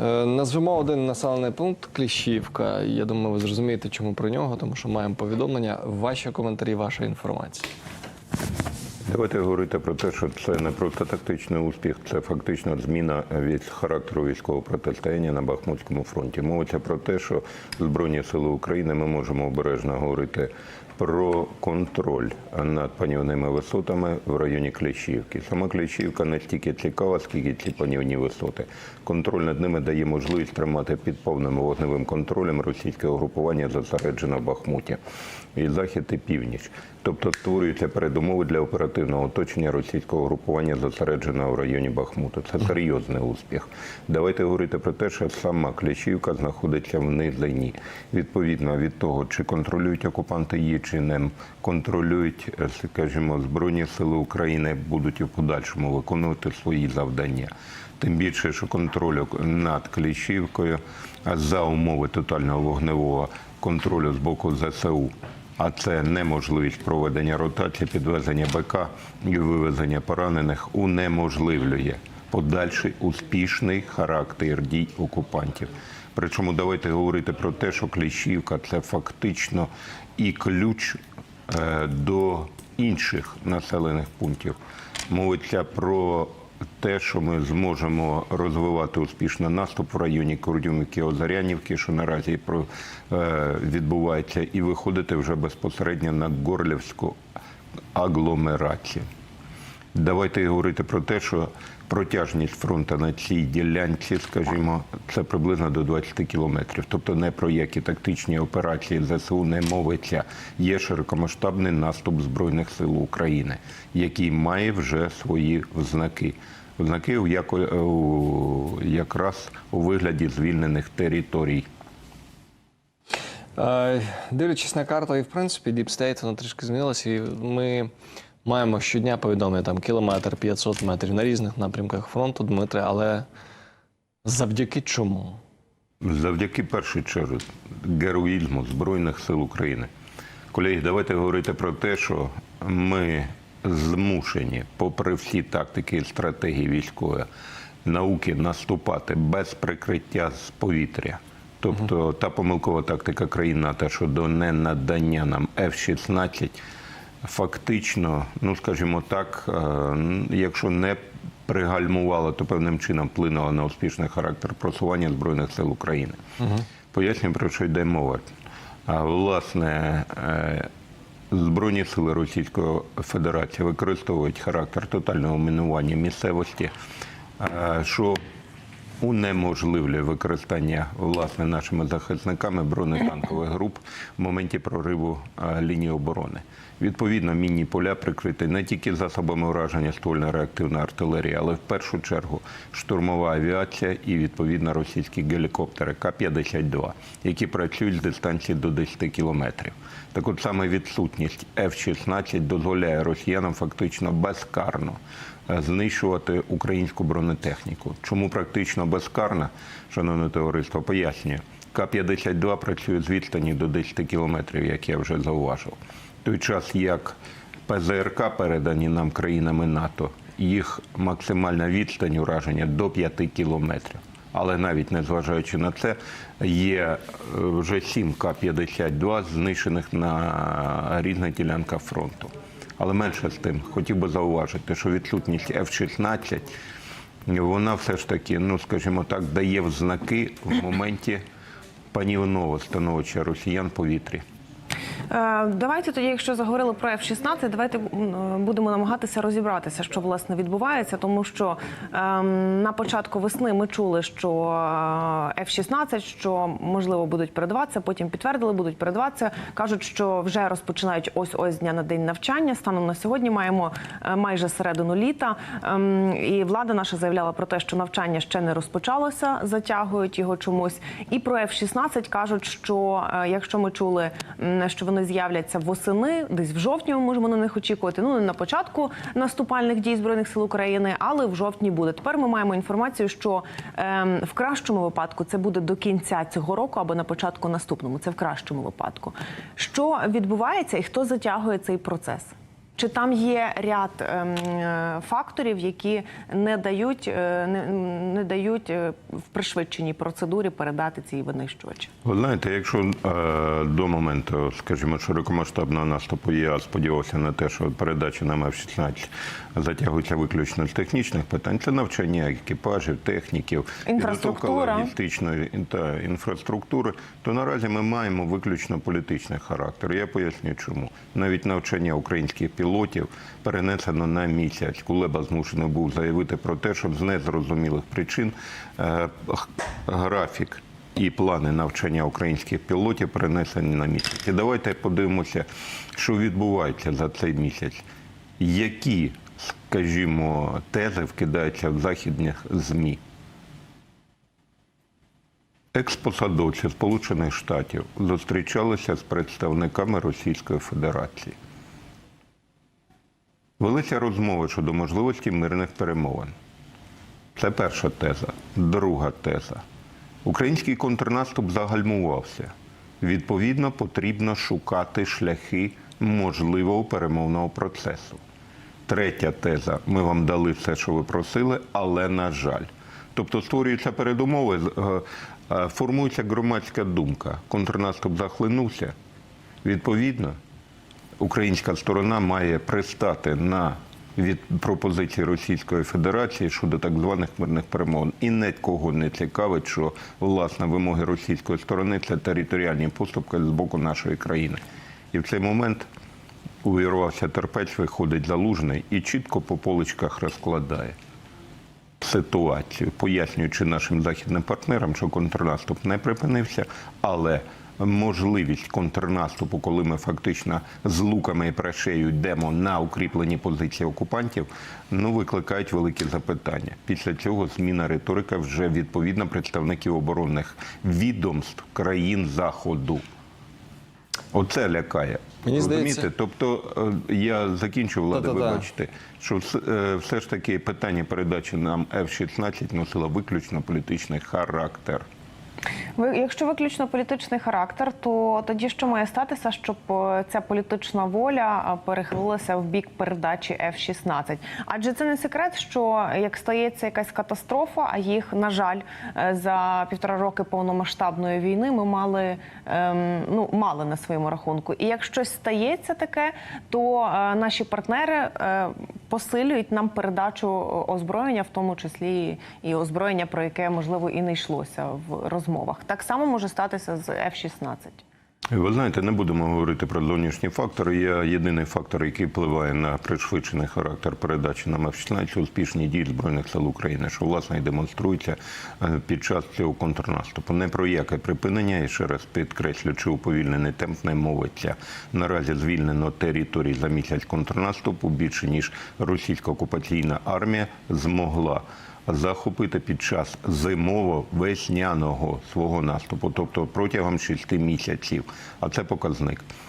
Е, Назвемо один населений пункт Кліщівка. Я думаю, ви зрозумієте, чому про нього, тому що маємо повідомлення. Ваші коментарі, ваша інформація. Давайте говорити про те, що це не просто тактичний успіх, це фактично зміна від характеру військового протистояння на Бахмутському фронті. Мовиться про те, що Збройні сили України ми можемо обережно говорити про контроль над панівними висотами в районі Кліщівки. Сама Кліщівка не стільки цікава, скільки ці панівні висоти. Контроль над ними дає можливість тримати під повним вогневим контролем російське угрупування зосереджене в Бахмуті. І захід і північ. Тобто створюються передумови для оперативного оточення російського групування зосередженого в районі Бахмуту. Це серйозний успіх. Давайте говорити про те, що сама Кліщівка знаходиться в низині. Відповідно від того, чи контролюють окупанти її, чи не контролюють, е, скажімо, Збройні Сили України будуть і в подальшому виконувати свої завдання. Тим більше, що контроль над Кліщівкою за умови тотального вогневого контролю з боку ЗСУ а це неможливість проведення ротації, підвезення БК і вивезення поранених унеможливлює подальший успішний характер дій окупантів. Причому давайте говорити про те, що Кліщівка це фактично і ключ е, до інших населених пунктів. Мовиться про те, що ми зможемо розвивати успішно наступ в районі Курдюмівки, Озарянівки, що наразі е, відбувається, і виходити вже безпосередньо на Горлівську агломерацію. Давайте говорити про те, що протяжність фронту на цій ділянці, скажімо, це приблизно до 20 кілометрів. Тобто не про які тактичні операції ЗСУ не мовиться. Є широкомасштабний наступ Збройних сил України, який має вже свої знаки. Знаки у яко- у- якраз у вигляді звільнених територій. Е, Дивлячись на карту, і в принципі State, воно трішки змінилося, і ми маємо щодня повідомлення там кілометр, 500 метрів на різних напрямках фронту, Дмитре, але завдяки чому? Завдяки першій черзі героїзму Збройних сил України. Колеги, давайте говорити про те, що ми змушені, попри всі тактики і стратегії військової науки, наступати без прикриття з повітря. Тобто та помилкова тактика країн НАТО щодо ненадання нам F-16, фактично, ну скажімо так, е, якщо не пригальмувала, то певним чином вплинула на успішний характер просування Збройних сил України. Пояснюю, про що йде мова. А, Власне, е, Збройні сили Російської Федерації використовують характер тотального мінування місцевості, е, що унеможливлює використання власне нашими захисниками бронетанкових груп в моменті прориву е, лінії оборони. Відповідно, мінні поля прикриті не тільки засобами ураження ствольної реактивної артилерії, але в першу чергу штурмова авіація і відповідно російські гелікоптери К-52, які працюють з дистанції до 10 кілометрів. Так от саме відсутність F-16 дозволяє росіянам фактично безкарно е, знищувати українську бронетехніку. Чому практично безкарно, шановне товариство, пояснюю. К-52 працює з відстані до 10 кілометрів, як я вже зауважив. Той час як ПЗРК передані нам країнами НАТО, їх максимальна відстань ураження до 5 кілометрів. Але навіть незважаючи на це, є е, вже 7 К-52 знищених на різних ділянках фронту. Але менше з тим, хотів би зауважити, що відсутність F-16, вона все ж таки, ну скажімо так, дає взнаки в моменті панівного становища росіян повітрі. Е, Давайте тоді, якщо заговорили про F-16, давайте е, будемо намагатися розібратися, що власне відбувається, тому що ем, на початку весни ми чули, що е, F-16, що можливо будуть передаватися, потім підтвердили, будуть передаватися. кажуть, що вже розпочинають ось ось дня на день навчання. Станом на сьогодні маємо майже середину літа. Ем, І влада наша заявляла про те, що навчання ще не розпочалося, затягують його чомусь. І про F-16 кажуть, що якщо ми чули, що вони з'являться восени, десь в жовтні ми можемо на них очікувати. Ну не на початку наступальних дій збройних сил України, але в жовтні буде. Тепер ми маємо інформацію, що ем, в кращому випадку це буде до кінця цього року або на початку наступному. Це в кращому випадку. Що відбувається і хто затягує цей процес? Чи там є ряд ем, е, факторів, які не дають, е, не, не дають е, в пришвидшеній процедурі передати ці винищувачі? Ви знаєте, якщо до моменту, скажімо, широкомасштабного наступу я сподівався на те, що передача нам F-16 затягується виключно з технічних питань, це навчання екіпажів, техніків, підготовка логістичної та інфраструктури, то наразі ми маємо виключно політичний характер. Я поясню, чому навіть навчання українських пілотів перенесено на місяць. Кулеба змушений був заявити про те, що з незрозумілих причин е, графік і плани навчання українських пілотів перенесені на місяць. І давайте подивимося, що відбувається за цей місяць. Які, скажімо, тези вкидаються в західних ЗМІ? Експосадовці Сполучених Штатів зустрічалися з представниками Російської Федерації. Велися розмови щодо можливості мирних перемовин. Це перша теза. Друга теза. Український контрнаступ загальмувався. Відповідно, потрібно шукати шляхи можливого перемовного процесу. Третя теза. Ми вам дали все, що ви просили, але на жаль. Тобто створюються передумови, е, е, формується громадська думка. Контрнаступ захлинувся. Відповідно, українська сторона має пристати на від пропозиції Російської Федерації щодо так званих мирних перемовин. І нікого не цікавить, що власне вимоги російської сторони це територіальні поступки з боку нашої країни. І в цей момент увірвався терпець, виходить залужний і чітко по поличках розкладає ситуацію, пояснюючи нашим західним партнерам, що контрнаступ не припинився, але можливість контрнаступу, коли ми фактично з луками і прешею йдемо на укріплені позиції окупантів, ну викликають великі запитання. Після цього зміна риторика вже відповідно представників оборонних відомств країн Заходу. Оце лякає. Мені Розумієте? здається- Тобто е, я закінчу, Влада, Та-та-та. вибачте, що е, все ж таки питання передачі нам F-16 носило виключно політичний характер. Якщо виключно політичний характер, то тоді що має статися, щоб е, ця політична воля е, перехилилася в бік передачі F-16? Адже це не секрет, що як стається якась катастрофа, а їх на жаль е, за півтора роки повномасштабної війни ми мали ем, ну мали на своєму рахунку. І як щось стається таке, то е, наші партнери е, посилюють нам передачу озброєння, в тому числі і озброєння, про яке можливо і не йшлося в розмовах. Так само може статися з F-16. Ви знаєте, не будемо говорити про зовнішні фактори. Є єдиний фактор, який впливає на пришвидшений характер передачі нам F-16 – успішні дії Збройних сил України, що власне і демонструється е, під час цього контрнаступу. Не про яке припинення, і ще раз підкреслю, чи уповільнений темп не мовиться. Наразі звільнено територій за місяць контрнаступу більше ніж російська окупаційна армія змогла захопити під час зимово-весняного свого наступу, тобто протягом шести місяців. А це показник.